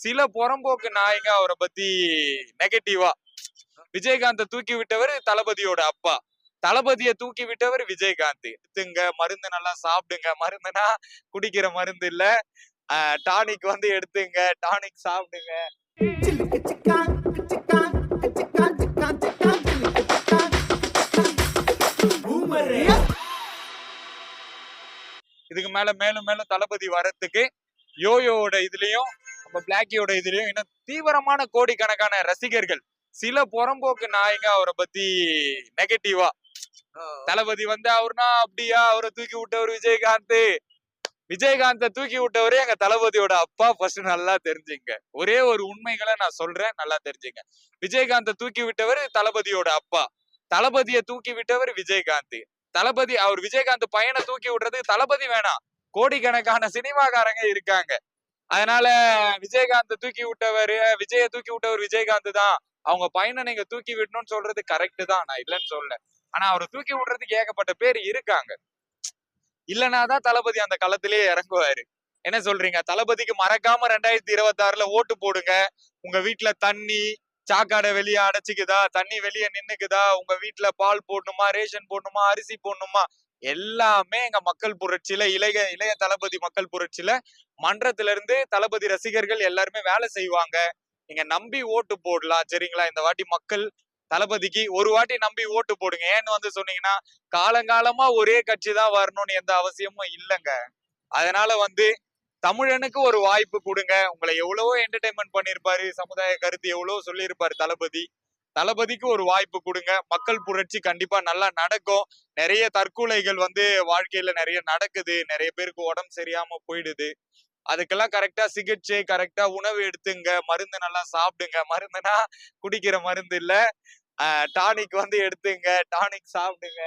சில புறம்போக்கு நாய்ங்க அவரை பத்தி நெகட்டிவா விஜயகாந்த தூக்கி விட்டவர் தளபதியோட அப்பா. தளபதியை தூக்கி விட்டவர் விஜயகாந்த். எடுத்துங்க மருந்து நல்லா சாப்பிடுங்க. மருந்துனா குடிக்கிற மருந்து இல்ல. டானிக் வந்து எடுத்துங்க. டானிக் சாப்பிடுங்க. இதுக்கு மேல மேலும் மேலும் தளபதி வரத்துக்கு யோயோட இதுலயும் நம்ம பிளாக்கியோட இதுலயும் இன்னும் தீவிரமான கோடிக்கணக்கான ரசிகர்கள். சில புறம்போக்கு நாய்ங்க அவரை பத்தி நெகட்டிவா தளபதி வந்து அவர்னா அப்படியா? அவரை தூக்கி விட்டவர் விஜயகாந்த். விஜயகாந்த தூக்கி விட்டவரே எங்க தளபதியோட அப்பா ஃபர்ஸ்ட் நல்லா தெரிஞ்சுங்க. ஒரே ஒரு உண்மைகளை நான் சொல்றேன் நல்லா தெரிஞ்சுங்க. விஜயகாந்த தூக்கி விட்டவர் தளபதியோட அப்பா. தளபதியை தூக்கி விட்டவர் விஜயகாந்த். தளபதி அவர் விஜயகாந்த் பையனை தூக்கி விடுறது தளபதி வேணாம். கோடிக்கணக்கான சினிமாக்காரங்க இருக்காங்க. அதனால விஜயகாந்த் தூக்கி விட்டவர் விஜய தூக்கி விட்டவர் விஜயகாந்த் தான். அவங்க பையனை நீங்க தூக்கி விடணும்னு சொல்றது கரெக்ட் தான். நான் இல்லைன்னு சொல்லல. ஆனா அவரை தூக்கி விடுறதுக்கு ஏகப்பட்ட பேர் இருக்காங்க. இல்லனாதான் தளபதி அந்த களத்திலேயே இறங்குவாரு. என்ன சொல்றீங்க? தளபதிக்கு மறக்காம ரெண்டாயிரத்தி இருபத்தி ஆறுல ஓட்டு போடுங்க. உங்க வீட்டுல தண்ணி சாக்காடை வெளியே அடைச்சிக்குதா? தண்ணி வெளியே நின்னுக்குதா? உங்க வீட்டுல பால் போடணுமா? ரேஷன் போடணுமா? அரிசி போடணுமா? எல்லாமே எங்க மக்கள் புரட்சியில இளைய இளைய தளபதி மக்கள் புரட்சியில மன்றத்துல இருந்து தளபதி ரசிகர்கள் எல்லாருமே வேலை செய்வாங்க. நீங்க நம்பி ஓட்டு போடலாம் சரிங்களா? இந்த வாட்டி மக்கள் தளபதிக்கு ஒரு வாட்டி நம்பி ஓட்டு போடுங்க. ஏன்னு வந்து சொன்னீங்கன்னா காலங்காலமா ஒரே கட்சி தான் வரணும்னு எந்த அவசியமும் இல்லைங்க. அதனால வந்து தமிழனுக்கு ஒரு வாய்ப்பு கொடுங்க. உங்களை எவ்வளவோ என்டர்டைன்மெண்ட் பண்ணியிருப்பாரு சமுதாய கருத்து எவ்வளவோ சொல்லியிருப்பாரு தளபதி. தளபதிக்கு ஒரு வாய்ப்பு கொடுங்க. மக்கள் புரட்சி கண்டிப்பா நல்லா நடக்கும். நிறைய தற்கொலைகள் வந்து வாழ்க்கையில நிறைய நடக்குது. நிறைய பேருக்கு உடம்பு சரியாம போயிடுது. அதுக்கெல்லாம் கரெக்டா சிகிச்சை கரெக்டா உணவு எடுத்துங்க. மருந்து நல்லா சாப்பிடுங்க. மருந்துனா குடிக்கிற மருந்து இல்ல. டானிக் வந்து எடுத்துங்க. டானிக் சாப்பிடுங்க.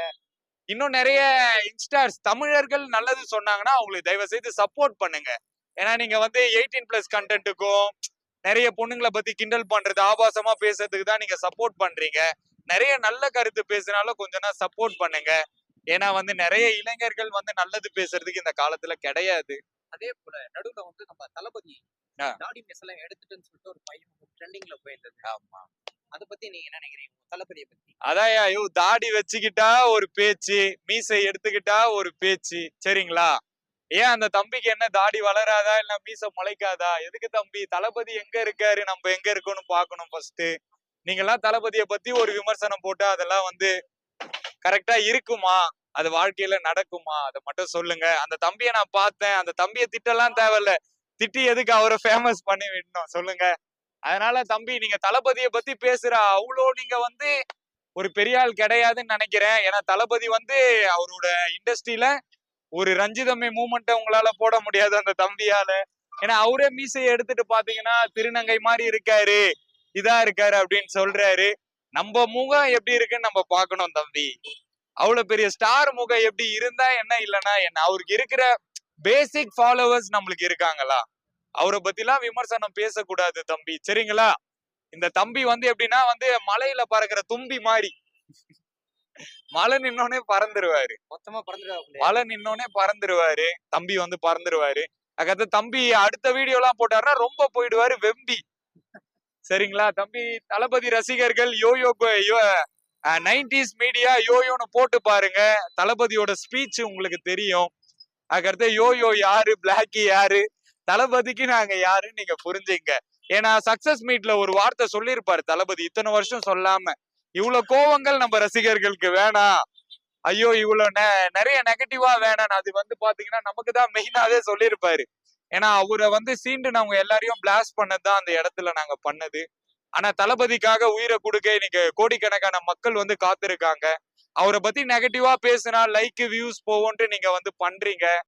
இன்னும் நிறைய இன்ஸ்டார்ஸ் தமிழர்கள் நல்லது சொன்னாங்கன்னா அவங்களுக்கு தயவு செய்து சப்போர்ட் பண்ணுங்க. ஏன்னா நீங்க வந்து எயிட்டீன் பிளஸ் கண்டென்ட்டுக்கும் நிறைய பொண்ணுங்களை பத்தி கிண்டல் பண்றது ஆபாசமா பேசுறதுக்கு தான் நீங்க சப்போர்ட் பண்றீங்க. நிறைய நல்ல கருத்து பேசினாலும் கொஞ்சம் நேரம் சப்போர்ட் பண்ணுங்க. ஏன்னா வந்து நிறைய இளைஞர்கள் வந்து நல்லது பேசுறதுக்கு இந்த காலத்துல கிடையாது. அதே போல நடுவுல வந்து நம்ம தளபதி. தாடி மெஸ் எல்லாம் எடுத்துட்டுன்னு சொல்லிட்டு ஒரு பையன் ட்ரெண்டிங்ல போயிருந்தது. ஆமா. அதை பத்தி நீங்க என்ன நினைக்கிறீங்க? தளபதியை பத்தி. அதான் ஐயோ தாடி வச்சுக்கிட்டா ஒரு பேச்சு மீசை எடுத்துக்கிட்டா ஒரு பேச்சு. சரிங்களா? ஏன் அந்த தம்பிக்கு என்ன தாடி வளராதா இல்ல மீச முளைக்காதா? எதுக்கு தம்பி? தளபதி எங்க இருக்காரு? நம்ம எங்க இருக்கோம்னு பாக்கணும் ஃபர்ஸ்ட் நீங்கெல்லாம் தளபதியை பத்தி ஒரு விமர்சனம் போட்டு அதெல்லாம் வந்து கரெக்டா இருக்குமா? அது வாழ்க்கையில நடக்குமா? அதை மட்டும் சொல்லுங்க. அந்த தம்பியை நான் பார்த்தேன். அந்த தம்பியை திட்டெல்லாம் தேவையில்ல. திட்டி எதுக்கு அவரை ஃபேமஸ் பண்ணி விடணும்? சொல்லுங்க. அதனால தம்பி நீங்க தளபதியை பத்தி பேசுற. அவ்வளோ நீங்க வந்து ஒரு பெரிய ஆள் கிடையாதுன்னு நினைக்கிறேன். ஏன்னா தளபதி வந்து அவரோட இண்டஸ்ட்ரியில ஒரு ரஞ்சிதம்மை மூமெண்ட்டை உங்களால போட முடியாது அந்த தம்பியால. ஏன்னா அவரே மீசையை எடுத்துட்டு பாத்தீங்கன்னா திருநங்கை மாதிரி இருக்காரு. இதா இருக்காரு அப்படின்னு சொல்றாரு. நம்ம முகம் எப்படி இருக்குன்னு நம்ம பார்க்கணும் தம்பி. அவ்வளவு பெரிய ஸ்டார் முகம் எப்படி இருந்தா என்ன இல்லைன்னா என்ன அவருக்கு இருக்கிற பேசிக் ஃபாலோவர்ஸ் நம்மளுக்கு இருக்காங்களா? அவரை பத்திலாம் விமர்சனம் பேசக்கூடாது தம்பி. சரிங்களா? இந்த தம்பி வந்து எப்படின்னா வந்து மலையில பறக்கிற தும்பி மாதிரி. மழை நின்னோடனே பறந்துருவாரு. மொத்தமா பறந்துடுவாங்க மழை நின்னோடனே பறந்துருவாரு. தம்பி வந்து பறந்துருவாரு. அதுக்கடுத்து தம்பி அடுத்த வீடியோ எல்லாம் போட்டாருன்னா ரொம்ப போயிடுவாரு வெம்பி. சரிங்களா? தம்பி தளபதி ரசிகர்கள் யோயோ நைன்டிஸ் மீடியா யோயோன்னு போட்டு பாருங்க. தளபதியோட ஸ்பீச் உங்களுக்கு தெரியும். அதுக்கடுத்து யோயோ யாரு? பிளாக்கி யாரு? தளபதிக்கு நாங்க யாருன்னு நீங்க புரிஞ்சுங்க. ஏன்னா சக்சஸ் மீட்ல ஒரு வார்த்தை சொல்லியிருப்பாரு தளபதி. இத்தனை வருஷம் சொல்லாம. இவ்வளவு கோவங்கள் நம்ம ரசிகர்களுக்கு வேணாம். ஐயோ இவ்வளவு நிறைய நெகட்டிவா வேணாம் அது வந்து பாத்தீங்கன்னா நமக்கு தான் மெயினாவே சொல்லியிருப்பாரு. ஏன்னா அவரை வந்து சீண்டு நாங்க எல்லாரையும் பிளாஸ்ட் பண்ணதுதான் அந்த இடத்துல நாங்க பண்ணது. ஆனா தளபதிக்காக உயிரை கொடுக்க இன்னைக்கு கோடிக்கணக்கான மக்கள் வந்து காத்திருக்காங்க. அவரை பத்தி நெகட்டிவா பேசினா லைக் வியூஸ் போவோன்ட்டு நீங்க வந்து பண்றீங்க.